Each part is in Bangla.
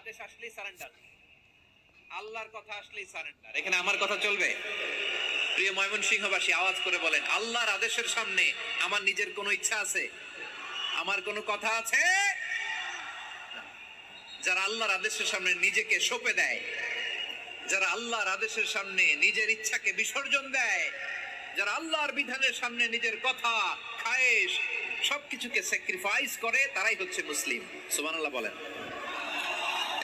আদেশ সারেন্ডার আল্লাহর কথা সারেন্ডার এখানে আমার কথা চলবে? প্রিয় আওয়াজ করে বলেন, আল্লাহর আদেশের সামনে আমার নিজের কোনো ইচ্ছা আছে? আমার কোনো কথা আছে? যারা আল্লাহর আদেশের সামনে নিজেকে সঁপে দেয়, যারা আল্লাহর আদেশের সামনে নিজের ইচ্ছাকে বিসর্জন দেয়, যারা আল্লাহর বিধানের সামনে নিজের কথা, খায়েশ, সবকিছুকে স্যাক্রিফাইস করে, তারাই হচ্ছে মুসলিম। সুবহানাল্লাহ বলেন।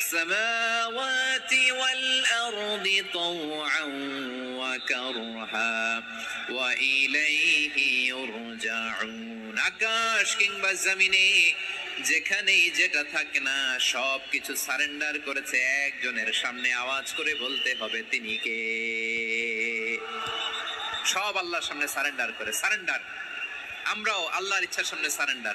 সামাওয়াতি ওয়াল আরদি তাওআন ওয়া কারহা ওয়া ইলাইহি ইউরজাউন আকাশ কিংবা জমিনে যেখানেই যেটা থাকে না সব কিছু সারেন্ডার করেছে একজনের সামনে আওয়াজ করে বলতে হবে তিনি কে? সব আল্লাহর সামনে সারেন্ডার করে, সারেন্ডার। আমরাও আল্লাহর ইচ্ছার সামনে সারেন্ডার।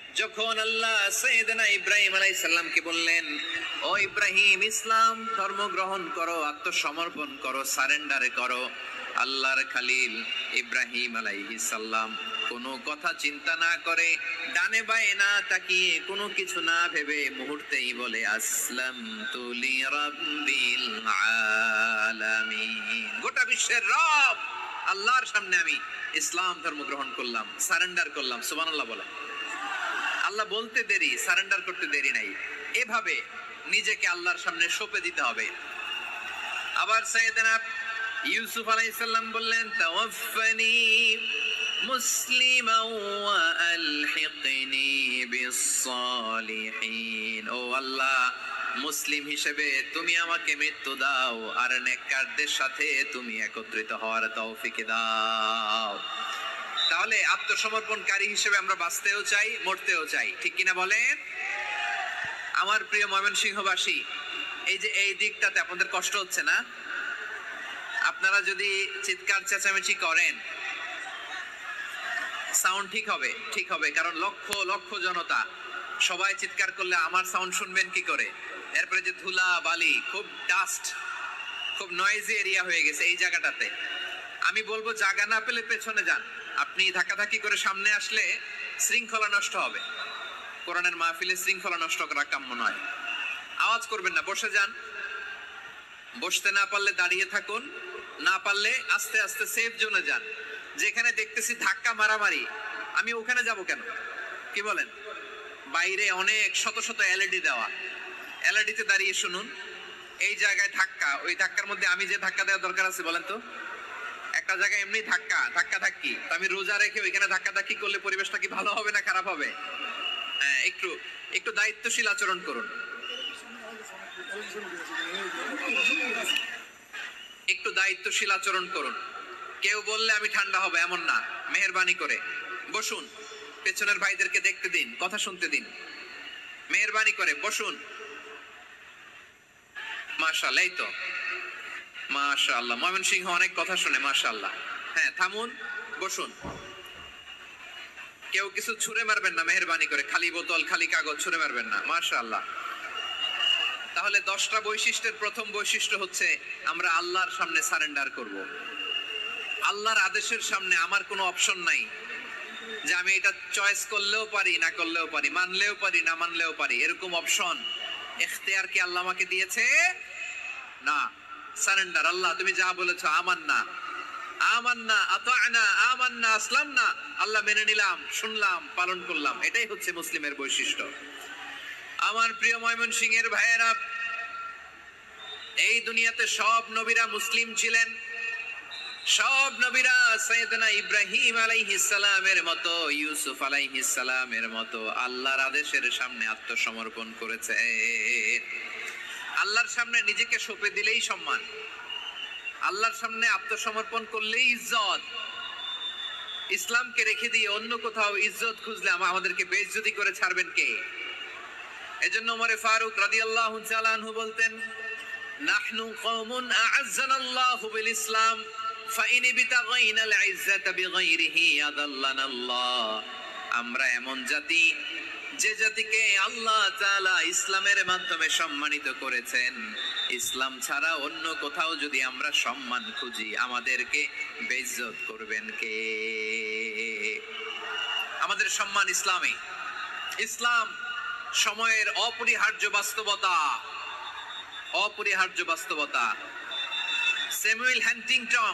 যখন আল্লাহ সৈয়দনা ইব্রাহিম আলাইহিস সালামকে বললেন, ও ইব্রাহিম, ইসলাম ধর্ম গ্রহণ করো, আত্মসমর্পণ করো, সারেন্ডারে করো। আল্লাহর খালিল ইব্রাহিম আলাইহিস সালাম কোনো কথা চিন্তা না করে ডানে বায়ে না তাকিয়ে কোনো কিছু না ভেবে মুহূর্তেই বলে আসলাম তুলি রাব্বিল আলামিন। গোটা বিশ্বের রব, আল্লাহর সামনে আমি ইসলাম ধর্ম গ্রহণ করলাম, সারেন্ডার করলাম, সুবহানাল্লাহ বলে। আল্লাহ বলতে দেরি সারেন্ডার করতে দেরি নাই। এভাবে নিজেকে আল্লাহর সামনে সঁপে দিতে হবে। আবার সাইয়েদনা ইউসুফ আলাইসাল্লাম বললেন বিস-সালিহিন। ও আল্লাহ, মুসলিম হিসেবে তুমি আমাকে মৃত্যু দাও, আর নেককারদের সাথে তুমি একত্রিত হওয়ার তৌফিক দাও। তাহলে আত্মসমর্পণকারী হিসেবে আমরা বাঁচতেও চাই, মরতেও চাই। ঠিক কিনা বলেন? আমার প্রিয় ময়মনসিংহবাসী, এই যে এই দিকটাতে আপনাদের কষ্ট হচ্ছে না? আপনারা যদি চিৎকার চেঁচামেচি করেন সাউন্ড ঠিক হবে ঠিক হবে, কারণ লক্ষ লক্ষ জনতা সবাই চিৎকার করলে আমার সাউন্ড শুনবেন কি করে? এরপরে যে ধুলা, বালি, খুব ডাস্ট খুব নয়েজি এরিয়া হয়ে গেছে এই জায়গাটাতে। আমি বলব জায়গা না পেলে পেছনে যান। আপনি ধাক্কাধাক্কি করে সামনে আসলে শৃঙ্খলা নষ্ট হবে। কোরআনের মাহফিলে শৃঙ্খলা নষ্ট করা কাম্য নয়। আওয়াজ করবেন না, বসে যান। বসতে না পারলে দাঁড়িয়ে থাকুন, না পারলে আস্তে আস্তে সেফ জোনে যান। যেখানে দেখতেছি ধাক্কা মারামারি। আমি ওখানে যাব কেন? কি বলেন? বাইরে অনেক শত শত এলইডি দেওয়া। এলইডিতে দাঁড়িয়ে শুনুন। এই জায়গায় ধাক্কা, ওই ধাক্কার মধ্যে আমি যে ধাক্কা দেওয়া দরকার আছে বলেন তো? একটা জায়গায় এমনি ধাক্কা ধাক্কা ধাক্কি। আমি রোজা রেখে ওইখানে ধাক্কা ধাক্কি করলে পরিবেশটা কি ভালো হবে না খারাপ হবে? হ্যাঁ একটু একটু দায়িত্বশীল আচরণ করুন। একটু দায়িত্বশীল আচরণ করুন। কেউ বললে আমি ঠান্ডা হবে, এমন না। মেহরবানি করে। বসুন, পেছনের ভাইদেরকে দেখতে দিন, কথা শুনতে দিন। মেহরবানি করে, বসুন। মাশাআল্লাহ এই তো। ময়মন সিংহ অনেক কথা শুনে হ্যাঁ থামুন, বসুন। কেউ কিছু ছুঁড়ে মারবেন না, মেহরবানি করে। খালি বোতল, খালি কাগজ, ছুঁড়ে মারবেন না তাহলে দশটা বৈশিষ্ট্যের প্রথম বৈশিষ্ট্য হচ্ছে, আমরা আল্লাহর সামনে সারেন্ডার করব। আল্লাহর আদেশের সামনে আমার কোনো অপশন নাই যে আমি এটা চয়েস করলেও পারি, না করলেও পারি, মানলেও পারি, না মানলেও পারি। এরকম অপশন এখতিয়ার কি আল্লাহ আমাকে দিয়েছে? না। সারেন্ডার, আল্লাহ, তুমি যা বলেছ আমার না আমার না আতানা আমার না আসলাম না আল্লাহ মেনে নিলাম, শুনলাম, পালন করলাম। এটাই হচ্ছে মুসলিমের বৈশিষ্ট্য। আমার প্রিয় ময়মন সিং এর ভাইয়েরা, এই দুনিয়াতে সব নবীরা মুসলিম ছিলেন। সব নবীরা সৈয়দনা ইব্রাহিম আলাইহিস সালামের মতো, ইউসুফ আলাইহিস সালামের মতো, আল্লাহর আদেশের সামনে আত্মসমর্পণ করেছে। আল্লাহর সামনে নিজেকে সঁপে দিলেই সম্মান। আল্লাহর সামনে আত্মসমর্পণ করলেই ইজ্জত। ইসলামকে রেখে দিয়ে অন্য কোথাও ইজ্জত খুঁজলে আমা- আমাদেরকে বেইজ্জতি করে ছাড়বেন কে? এজন্য ওমরে ফারুক রাদিয়াল্লাহু তাআলা আনহু বলতেন, নাহনু কওমুন আ'আজ্জানাল্লাহু বিল ইসলাম ফাইন বিতাগাইনা আল ইজ্জাতা বিগাইরিহি আদাল্লানা আল্লাহ আমরা এমন জাতি যে জাতিকে আল্লাহ তাআলা ইসলামের মাধ্যমে সম্মানিত করেছেন। ইসলাম ছাড়া অন্য কোথাও যদি আমরা সম্মান খুঁজি, আমাদেরকে বেইজ্জত করবেন কে? আমাদের সম্মান ইসলামে। ইসলাম সময়ের অপরিহার্য বাস্তবতা। অপরিহার্য বাস্তবতা। স্যামুয়েল হ্যান্টিংটন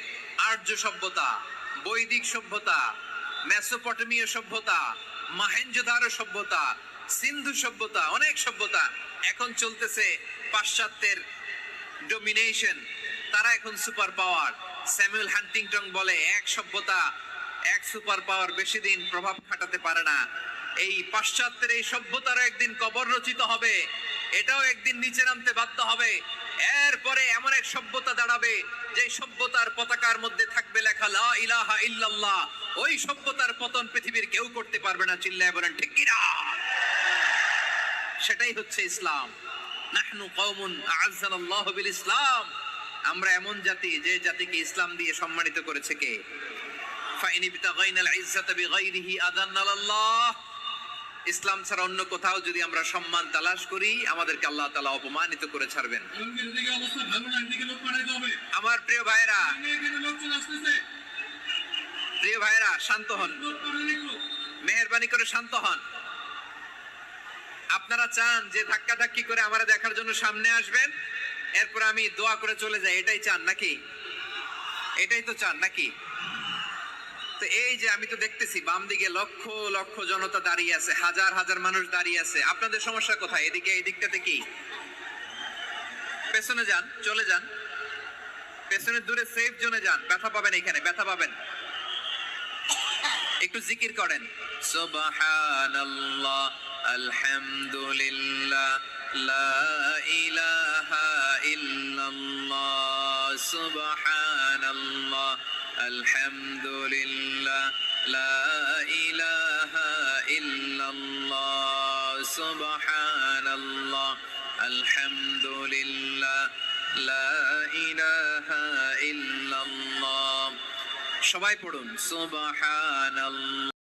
আর্য সভ্যতা, বৈদিক সভ্যতা, মেসোপটেমীয় সভ্যতা, মাহেঞ্জোদারো সভ্যতা, সিন্ধু সভ্যতা, অনেক সভ্যতা এখন চলতেছে পাশ্চাত্যের ডোমিনেশন তারা এখন সুপার পাওয়ার স্যামুয়েল হান্টিংটন বলে, এক সভ্যতা, এক সুপার পাওয়ার বেশি দিন প্রভাব খাটাতে পারে না। এই পাশ্চাত্যের এই সভ্যতারও একদিন কবর রচিত হবে। এটাও একদিন নিচে নামতে বাধ্য হবে। এরপরে এমন এক সভ্যতা দাঁড়াবে যে সভ্যতার পতাকার মধ্যে থাকবে লেখা লা ইলাহা ইল্লাল্লাহ। ওই সভ্যতার পতন পৃথিবীর কেউ করতে পারবে না, চিল্লায় বলেন, ঠিক কিনা? সেটাই হচ্ছে ইসলাম। নাহনু কওমুন আ'আজ্জানাল্লাহু বিল ইসলাম। আমরা এমন জাতি, যে জাতিকে ইসলাম দিয়ে সম্মানিত করেছে কে? ফাইন ইবতাগাইনাল ইজ্জাতা বিগাইরিহি আদান্নাল্লাহ ইসলাম ছাড়া অন্য কোথাও যদি আমরা সম্মান তালাশ করি, আমাদেরকে আল্লাহ তাআলা অপমানিত করে ছাড়বেন। আমার প্রিয় ভাইরা প্রিয় ভাইরা শান্ত হন। মেহরবানি করে শান্ত হন। আপনারা চান যে ধাক্কা ধাক্কি করে আমরা দেখার জন্য সামনে আসবেন, এরপর আমি দোয়া করে চলে যাই। এটাই চান নাকি? এটাই তো চান নাকি? তো এই যে আমি তো দেখতেছি, বাম দিকে লক্ষ লক্ষ জনতা দাঁড়িয়ে আছে, হাজার হাজার মানুষ দাঁড়িয়ে আছে। আপনাদের সমস্যা কোথায়? এদিকে, এই দিকটাতে কি? পেছনে যান, চলে যান। পেছনে দূরে সেফ জোনে যান। ব্যথা পাবেন এখানে, ব্যথা পাবেন। একটু জিকির করেন। সুবহানাল্লাহ, আলহামদুলিল্লাহ, লা ইলাহা ইল্লাল্লাহ, সুবহানাল্লাহ। আলহামদুলিল্লাহ লা ইলাহা ইল্লাল্লাহ সুবহানাল্লাহ আলহামদুলিল্লাহ লা ইলাহা ইল্লাল্লাহ। সবাই পড়ুন সুবহানাল্লাহ।